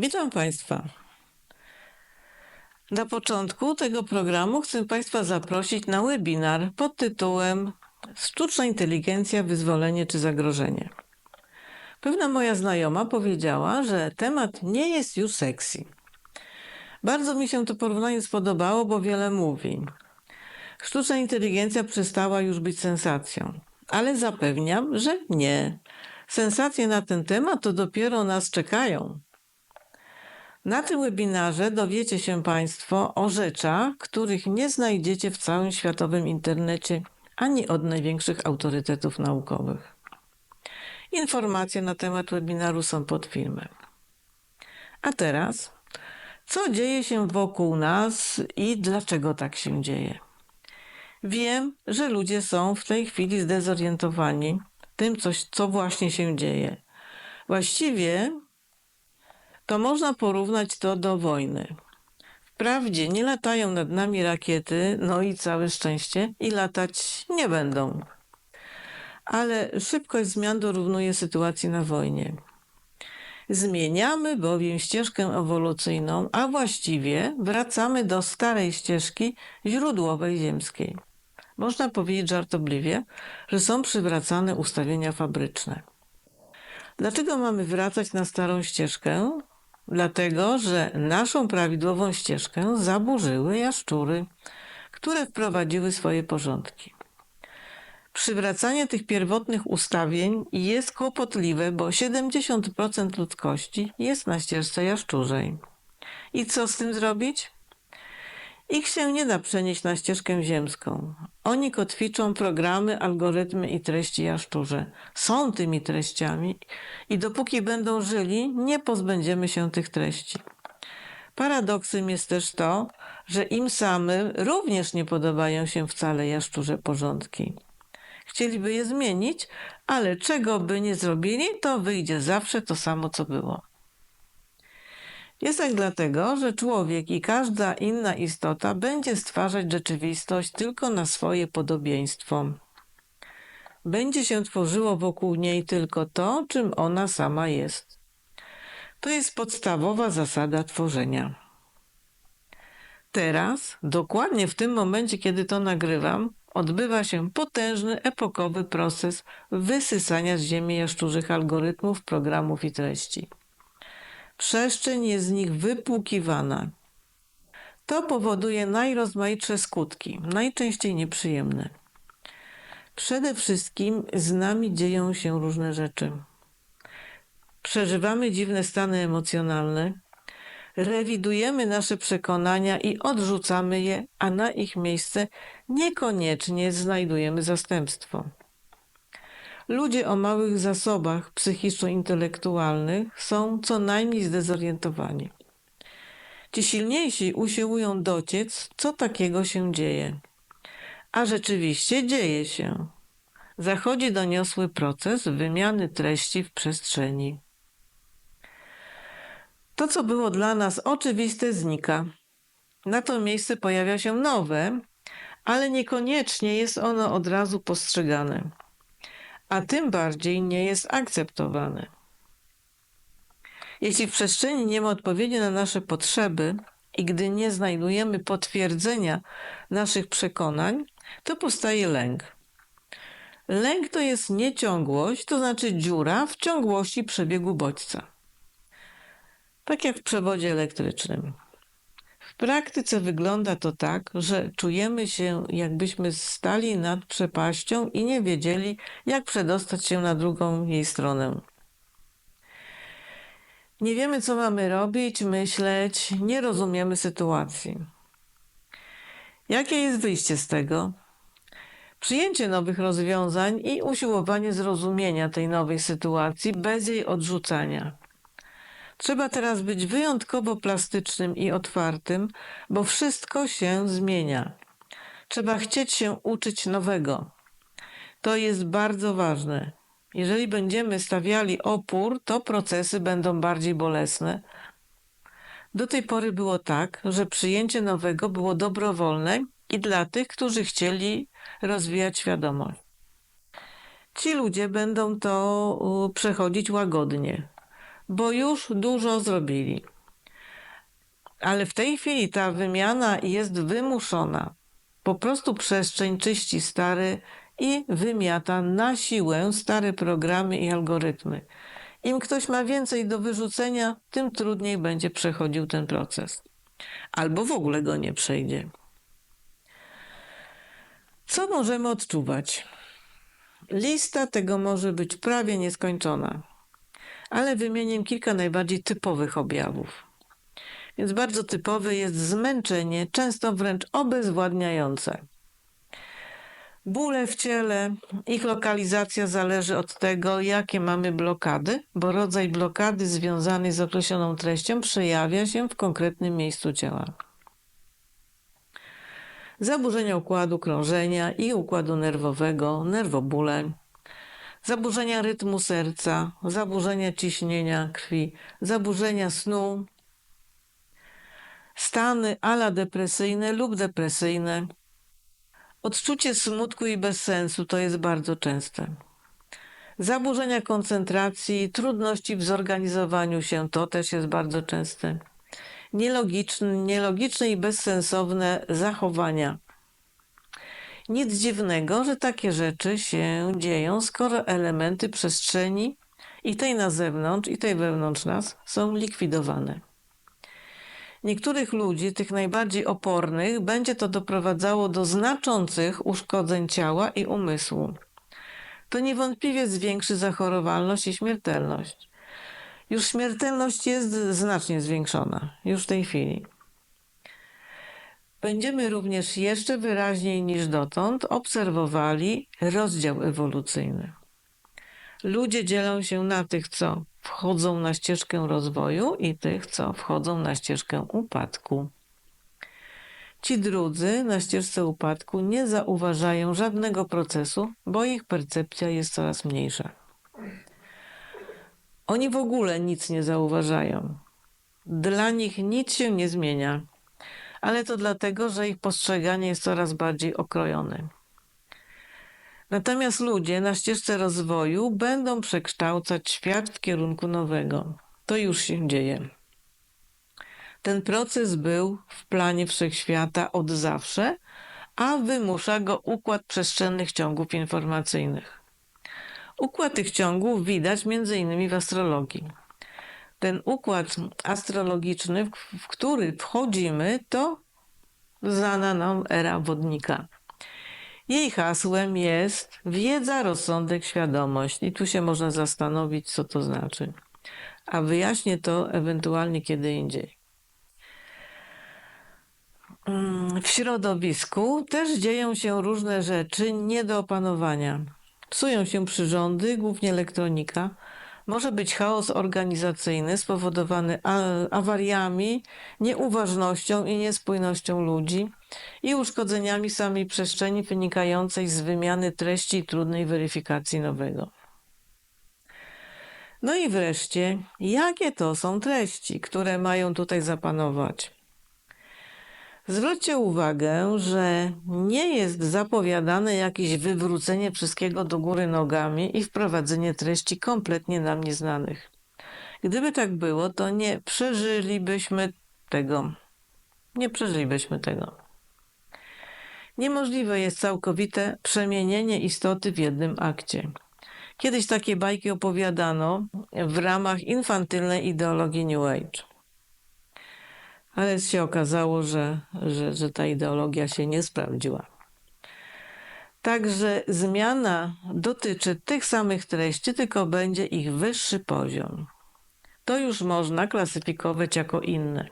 Witam Państwa. Na początku tego programu chcę Państwa zaprosić na webinar pod tytułem Sztuczna inteligencja, wyzwolenie czy zagrożenie. Pewna moja znajoma powiedziała, że temat nie jest już sexy. Bardzo mi się to porównanie spodobało, bo wiele mówi. Sztuczna inteligencja przestała już być sensacją, ale zapewniam, że nie. Sensacje na ten temat to dopiero nas czekają. Na tym webinarze dowiecie się Państwo o rzeczach, których nie znajdziecie w całym światowym internecie ani od największych autorytetów naukowych. Informacje na temat webinaru są pod filmem. A teraz, co dzieje się wokół nas i dlaczego tak się dzieje? Wiem, że ludzie są w tej chwili zdezorientowani tym, coś, co właśnie się dzieje. Właściwie to można porównać to do wojny. Wprawdzie nie latają nad nami rakiety, no i całe szczęście, i latać nie będą. Ale szybkość zmian dorównuje sytuacji na wojnie. Zmieniamy bowiem ścieżkę ewolucyjną, a właściwie wracamy do starej ścieżki źródłowej ziemskiej. Można powiedzieć żartobliwie, że są przywracane ustawienia fabryczne. Dlaczego mamy wracać na starą ścieżkę? Dlatego, że naszą prawidłową ścieżkę zaburzyły jaszczury, które wprowadziły swoje porządki. Przywracanie tych pierwotnych ustawień jest kłopotliwe, bo 70% ludzkości jest na ścieżce jaszczurzej. I co z tym zrobić? Ich się nie da przenieść na ścieżkę ziemską. Oni kotwiczą programy, algorytmy i treści jaszczurze. Są tymi treściami i dopóki będą żyli, nie pozbędziemy się tych treści. Paradoksem jest też to, że im samym również nie podobają się wcale jaszczurze porządki. Chcieliby je zmienić, ale czego by nie zrobili, to wyjdzie zawsze to samo, co było. Jest tak dlatego, że człowiek i każda inna istota będzie stwarzać rzeczywistość tylko na swoje podobieństwo. Będzie się tworzyło wokół niej tylko to, czym ona sama jest. To jest podstawowa zasada tworzenia. Teraz, dokładnie w tym momencie, kiedy to nagrywam, odbywa się potężny, epokowy proces wysysania z ziemi jaszczurzych algorytmów, programów i treści. Przestrzeń jest z nich wypłukiwana. To powoduje najrozmaitsze skutki, najczęściej nieprzyjemne. Przede wszystkim z nami dzieją się różne rzeczy. Przeżywamy dziwne stany emocjonalne, rewidujemy nasze przekonania i odrzucamy je, a na ich miejsce niekoniecznie znajdujemy zastępstwo. Ludzie o małych zasobach psychiczno-intelektualnych są co najmniej zdezorientowani. Ci silniejsi usiłują dociec, co takiego się dzieje. A rzeczywiście dzieje się. Zachodzi doniosły proces wymiany treści w przestrzeni. To, co było dla nas oczywiste, znika. Na to miejsce pojawia się nowe, ale niekoniecznie jest ono od razu postrzegane a tym bardziej nie jest akceptowany. Jeśli w przestrzeni nie ma odpowiedzi na nasze potrzeby i gdy nie znajdujemy potwierdzenia naszych przekonań, to powstaje lęk. Lęk to jest nieciągłość, to znaczy dziura w ciągłości przebiegu bodźca. Tak jak w przewodzie elektrycznym. W praktyce wygląda to tak, że czujemy się, jakbyśmy stali nad przepaścią i nie wiedzieli, jak przedostać się na drugą jej stronę. Nie wiemy, co mamy robić, myśleć, nie rozumiemy sytuacji. Jakie jest wyjście z tego? Przyjęcie nowych rozwiązań i usiłowanie zrozumienia tej nowej sytuacji bez jej odrzucania. Trzeba teraz być wyjątkowo plastycznym i otwartym, bo wszystko się zmienia. Trzeba chcieć się uczyć nowego. To jest bardzo ważne. Jeżeli będziemy stawiali opór, to procesy będą bardziej bolesne. Do tej pory było tak, że przyjęcie nowego było dobrowolne i dla tych, którzy chcieli rozwijać świadomość. Ci ludzie będą to przechodzić łagodnie bo już dużo zrobili. Ale w tej chwili ta wymiana jest wymuszona. Po prostu przestrzeń czyści stary i wymiata na siłę stare programy i algorytmy. Im ktoś ma więcej do wyrzucenia, tym trudniej będzie przechodził ten proces. Albo w ogóle go nie przejdzie. Co możemy odczuwać? Lista tego może być prawie nieskończona, ale wymienię kilka najbardziej typowych objawów. Więc bardzo typowe jest zmęczenie, często wręcz obezwładniające. Bóle w ciele, ich lokalizacja zależy od tego, jakie mamy blokady, bo rodzaj blokady związany z określoną treścią przejawia się w konkretnym miejscu ciała. Zaburzenia układu krążenia i układu nerwowego, nerwobóle, zaburzenia rytmu serca, zaburzenia ciśnienia krwi, zaburzenia snu, stany ala depresyjne lub depresyjne. Odczucie smutku i bezsensu to jest bardzo częste. Zaburzenia koncentracji, trudności w zorganizowaniu się to też jest bardzo częste. Nielogiczne, nielogiczne i bezsensowne zachowania. Nic dziwnego, że takie rzeczy się dzieją, skoro elementy przestrzeni i tej na zewnątrz, i tej wewnątrz nas są likwidowane. Niektórych ludzi, tych najbardziej opornych, będzie to doprowadzało do znaczących uszkodzeń ciała i umysłu. To niewątpliwie zwiększy zachorowalność i śmiertelność. Już śmiertelność jest znacznie zwiększona, już w tej chwili. Będziemy również jeszcze wyraźniej niż dotąd obserwowali rozdział ewolucyjny. Ludzie dzielą się na tych, co wchodzą na ścieżkę rozwoju i tych, co wchodzą na ścieżkę upadku. Ci drudzy na ścieżce upadku nie zauważają żadnego procesu, bo ich percepcja jest coraz mniejsza. Oni w ogóle nic nie zauważają. Dla nich nic się nie zmienia, ale to dlatego, że ich postrzeganie jest coraz bardziej okrojone. Natomiast ludzie na ścieżce rozwoju będą przekształcać świat w kierunku nowego. To już się dzieje. Ten proces był w planie wszechświata od zawsze, a wymusza go układ przestrzennych ciągów informacyjnych. Układ tych ciągów widać m.in. w astrologii. Ten układ astrologiczny, w który wchodzimy, to znana nam era wodnika. Jej hasłem jest wiedza, rozsądek, świadomość. I tu się można zastanowić, co to znaczy. A wyjaśnię to ewentualnie kiedy indziej. Mm, W środowisku też dzieją się różne rzeczy nie do opanowania. Psują się przyrządy, głównie elektronika. Może być chaos organizacyjny spowodowany awariami, nieuważnością i niespójnością ludzi i uszkodzeniami samej przestrzeni wynikającej z wymiany treści i trudnej weryfikacji nowego. No i wreszcie, jakie to są treści, które mają tutaj zapanować? Zwróćcie uwagę, że nie jest zapowiadane jakieś wywrócenie wszystkiego do góry nogami i wprowadzenie treści kompletnie nam nieznanych. Gdyby tak było, to nie przeżylibyśmy tego. Nie przeżylibyśmy tego. Niemożliwe jest całkowite przemienienie istoty w jednym akcie. Kiedyś takie bajki opowiadano w ramach infantylnej ideologii New Age. Ale się okazało, że, że, że ta ideologia się nie sprawdziła. Także zmiana dotyczy tych samych treści, tylko będzie ich wyższy poziom. To już można klasyfikować jako inne.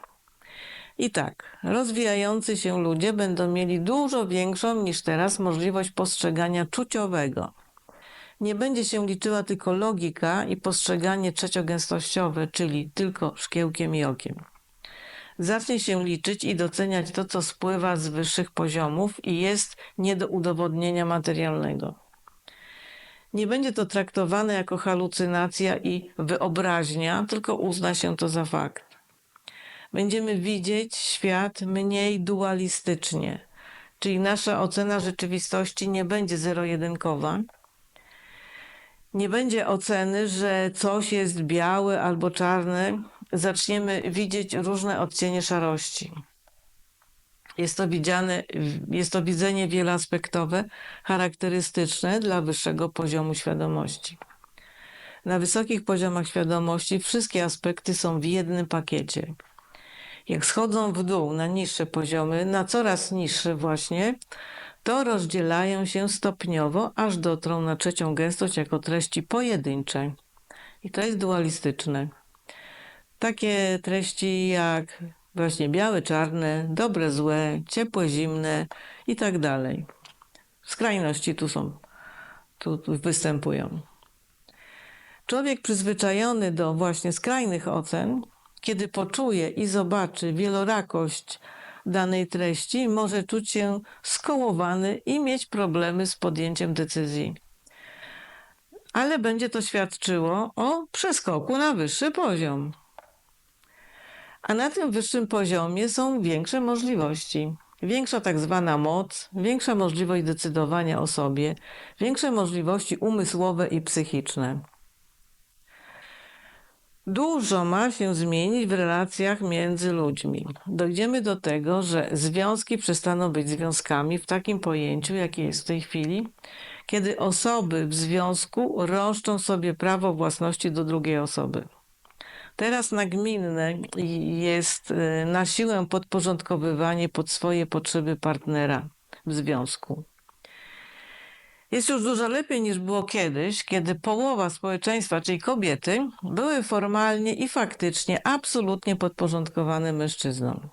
I tak, rozwijający się ludzie będą mieli dużo większą niż teraz możliwość postrzegania czuciowego. Nie będzie się liczyła tylko logika i postrzeganie trzeciogęstościowe, czyli tylko szkiełkiem i okiem. Zacznie się liczyć i doceniać to, co spływa z wyższych poziomów i jest nie do udowodnienia materialnego. Nie będzie to traktowane jako halucynacja i wyobraźnia, tylko uzna się to za fakt. Będziemy widzieć świat mniej dualistycznie, czyli nasza ocena rzeczywistości nie będzie zero-jedynkowa Nie będzie oceny, że coś jest białe albo czarne. Zaczniemy widzieć różne odcienie szarości. Jest to, widziane, jest to widzenie wieloaspektowe, charakterystyczne dla wyższego poziomu świadomości. Na wysokich poziomach świadomości wszystkie aspekty są w jednym pakiecie. Jak schodzą w dół na niższe poziomy, na coraz niższe właśnie, to rozdzielają się stopniowo, aż dotrą na trzecią gęstość jako treści pojedyncze. I to jest dualistyczne. Takie treści jak właśnie białe, czarne, dobre, złe, ciepłe, zimne i tak dalej. Skrajności tu są, tu, tu występują. Człowiek przyzwyczajony do właśnie skrajnych ocen, kiedy poczuje i zobaczy wielorakość danej treści, może czuć się skołowany i mieć problemy z podjęciem decyzji. Ale będzie to świadczyło o przeskoku na wyższy poziom. A na tym wyższym poziomie są większe możliwości. Większa tak zwana moc, większa możliwość decydowania o sobie, większe możliwości umysłowe i psychiczne. Dużo ma się zmienić w relacjach między ludźmi. Dojdziemy do tego, że związki przestaną być związkami w takim pojęciu, jakie jest w tej chwili, kiedy osoby w związku roszczą sobie prawo własności do drugiej osoby. Teraz nagminne jest y, na siłę podporządkowywanie pod swoje potrzeby partnera w związku. Jest już dużo lepiej niż było kiedyś, kiedy połowa społeczeństwa, czyli kobiety, były formalnie i faktycznie absolutnie podporządkowane mężczyznom.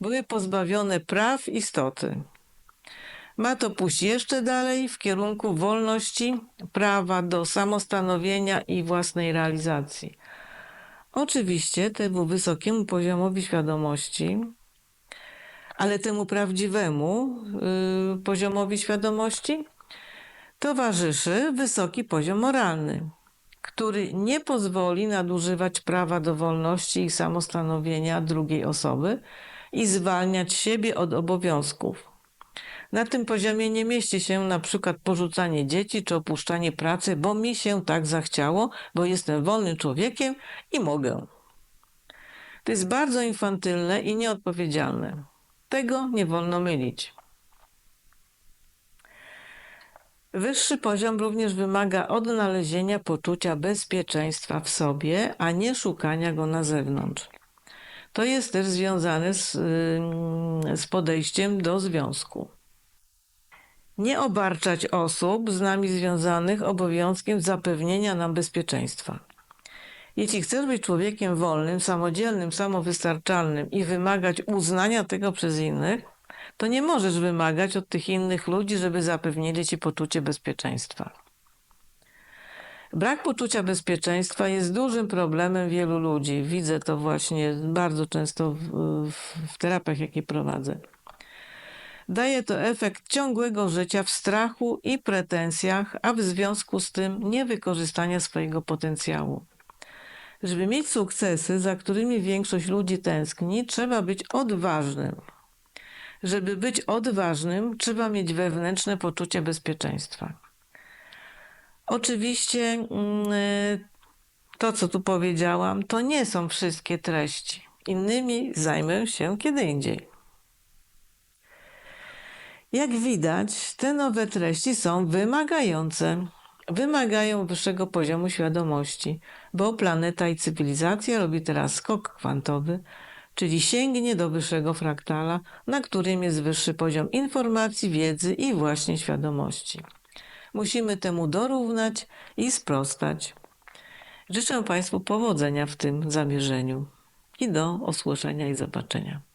Były pozbawione praw istoty. Ma to pójść jeszcze dalej w kierunku wolności, prawa do samostanowienia i własnej realizacji. Oczywiście temu wysokiemu poziomowi świadomości, ale temu prawdziwemu yy, poziomowi świadomości towarzyszy wysoki poziom moralny, który nie pozwoli nadużywać prawa do wolności i samostanowienia drugiej osoby i zwalniać siebie od obowiązków. Na tym poziomie nie mieści się na przykład porzucanie dzieci czy opuszczanie pracy, bo mi się tak zachciało, bo jestem wolnym człowiekiem i mogę. To jest bardzo infantylne i nieodpowiedzialne. Tego nie wolno mylić. Wyższy poziom również wymaga odnalezienia poczucia bezpieczeństwa w sobie, a nie szukania go na zewnątrz. To jest też związane z, z podejściem do związku. Nie obarczać osób z nami związanych obowiązkiem zapewnienia nam bezpieczeństwa. Jeśli chcesz być człowiekiem wolnym, samodzielnym, samowystarczalnym i wymagać uznania tego przez innych, to nie możesz wymagać od tych innych ludzi, żeby zapewnili ci poczucie bezpieczeństwa. Brak poczucia bezpieczeństwa jest dużym problemem wielu ludzi. Widzę to właśnie bardzo często w, w, terapiach, jakie prowadzę. Daje to efekt ciągłego życia w strachu i pretensjach, a w związku z tym niewykorzystania swojego potencjału. Żeby mieć sukcesy, za którymi większość ludzi tęskni, trzeba być odważnym. Żeby być odważnym, trzeba mieć wewnętrzne poczucie bezpieczeństwa. Oczywiście mm, to, co tu powiedziałam, to nie są wszystkie treści. Innymi zajmę się kiedy indziej. Jak widać, te nowe treści są wymagające. Wymagają wyższego poziomu świadomości, bo planeta i cywilizacja robi teraz skok kwantowy, czyli sięgnie do wyższego fraktala, na którym jest wyższy poziom informacji, wiedzy i właśnie świadomości. Musimy temu dorównać i sprostać. Życzę Państwu powodzenia w tym zamierzeniu i do usłyszenia i zobaczenia.